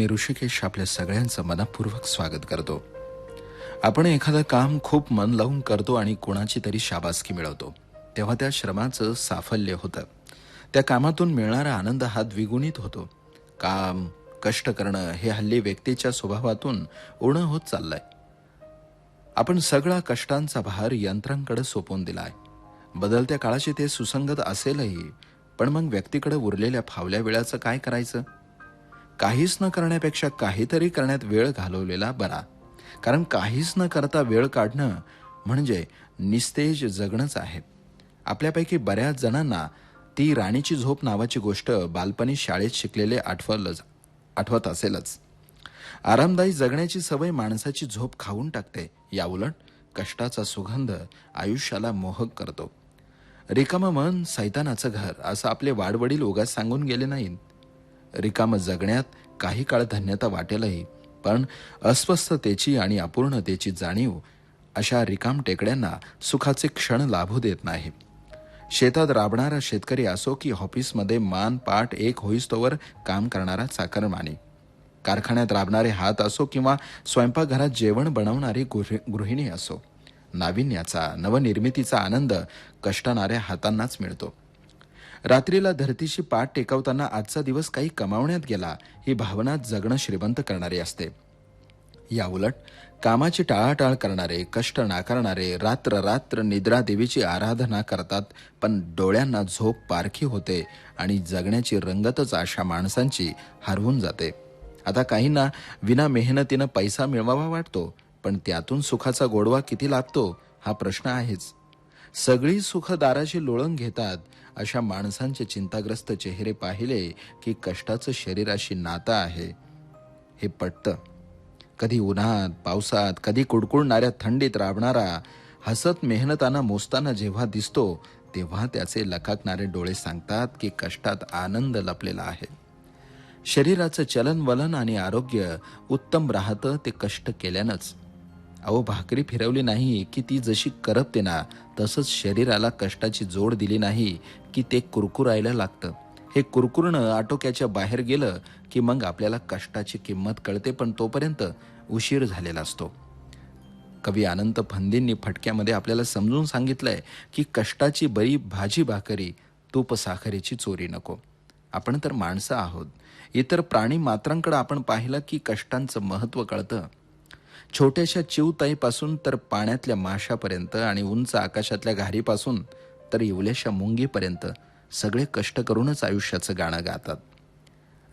मी ऋषिकेश आपल्या सगळ्यांचं मनपूर्वक स्वागत करतो. आपण एखादं काम खूप मन लावून करतो आणि कोणाची तरी शाबासकी मिळवतो. तेव्हा त्या श्रमाचं साफल्य होतं. त्या कामातून मिळणारा आनंद हा द्विगुणित होतो. काम कष्ट करणं हे हल्ली व्यक्तीच्या स्वभावातून उणं होत चाललंय. आपण सगळा कष्टांचा भार यंत्रांकडे सोपवून दिलाय. बदलत्या काळाशी ते सुसंगत असेलही पण मग व्यक्तीकडे उरलेल्या फावल्या वेळाचं काय करायचं? काहीच न करण्यापेक्षा काहीतरी करण्यात वेळ घालवलेला बरा. कारण काहीच न करता वेळ काढणं म्हणजे निस्तेज जगणंच आहे. आपल्यापैकी बऱ्याच जणांना ती राणीची झोप नावाची गोष्ट बालपणी शाळेत शिकलेले आठवलंच आठवत असेलच. आरामदायी जगण्याची सवय माणसाची झोप खाऊन टाकते. याउलट कष्टाचा सुगंध आयुष्याला मोहक करतो. रिकामं मन सैतानाचं घर असं आपले वाडवडील उगाच सांगून गेले नाहीत. रिकामं जगण्यात काही काळ धन्यता वाटेलही पण अस्वस्थतेची आणि अपूर्णतेची जाणीव अशा रिकाम टेकड्यांना सुखाचे क्षण लाभू देत नाही. शेतात राबणारा शेतकरी असो की ऑफिसमध्ये मान पाठ एक होईस्तोवर काम करणारा चाकरमानी. कारखान्यात राबणारे हात असो किंवा स्वयंपाकघरात जेवण बनवणारी गृहिणी असो. नाविन्याचा नवनिर्मितीचा आनंद कष्टणाऱ्या हातांनाच मिळतो. रात्रीला धरतीशी पाठ टेकवताना आजचा दिवस काही कमावण्यात गेला ही भावना जगणं श्रीमंत करणारी असते. याउलट कामाची टाळाटाळ करणारे कष्ट नाकारणारे रात्र रात्र निद्रा देवीची आराधना करतात पण डोळ्यांना झोप पारखी होते आणि जगण्याची रंगतच अशा माणसांची हरवून जाते. आता काहींना विना मेहनतीनं पैसा मिळवावा वाटतो पण त्यातून सुखाचा गोडवा किती लागतो हा प्रश्न आहेच. सगळी सुख दाराची लोळण घेतात. अशा माणसांचे चिंताग्रस्त चेहरे पाहिले की कष्टाचं शरीराशी नातं आहे. हे पटतं. कधी उन्हात पावसात कधी कुडकुडणाऱ्या थंडीत राबणारा हसत मेहनताना मोजताना जेव्हा दिसतो तेव्हा त्याचे लकाकणारे डोळे सांगतात की कष्टात आनंद लपलेला आहे. शरीराचं चलनवलन आणि आरोग्य उत्तम राहतं ते कष्ट केल्यानंच. अहो भाकरी फिरवली नाही की ती जशी करपते ना तसंच शरीराला कष्टाची जोड दिली नाही की ते कुरकुरायला लागतं. हे कुरकुरणं आटोक्याच्या बाहेर गेलं की मग आपल्याला कष्टाची किंमत कळते पण तोपर्यंत उशीर झालेला असतो. कवी अनंत फंदींनी फटक्यामध्ये आपल्याला समजून सांगितलंय की कष्टाची बरी भाजी भाकरी तूप साखरेची चोरी नको. आपण तर माणसं आहोत. इतर प्राणी मात्रांकडं आपण पाहिलं की कष्टांचं महत्त्व कळतं. छोट्याशा चिवताईपासून तर पाण्यातल्या माशापर्यंत आणि उंच आकाशातल्या घारीपासून तर इवल्याशा मुंगीपर्यंत सगळे कष्ट करूनच आयुष्याचं गाणं गातात.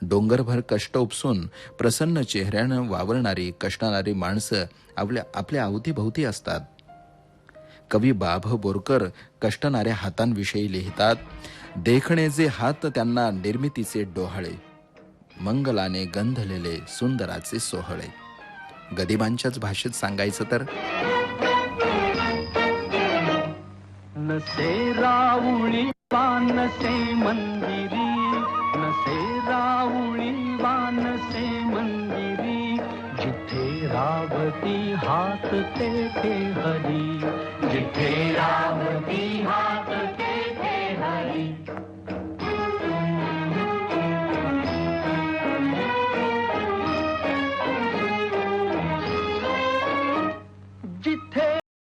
डोंगरभर कष्ट उपसून प्रसन्न चेहऱ्यानं वावरणारी कष्टणारी माणसं आपल्या आपल्या अवतीभोवती असतात. कवी बाभ बोरकर कष्टणाऱ्या हातांविषयी लिहितात देखणे जे हात त्यांना निर्मितीचे डोहाळे मंगलाने गंधलेले सुंदराचे सोहळे. गदिमांच्याच भाषेत सांगायचं तर? नसे राऊळी वानसे मंदिरी नसे राऊळी वानसे मंदिरी जिथे रावती हात तेथे हरी जिथे रावती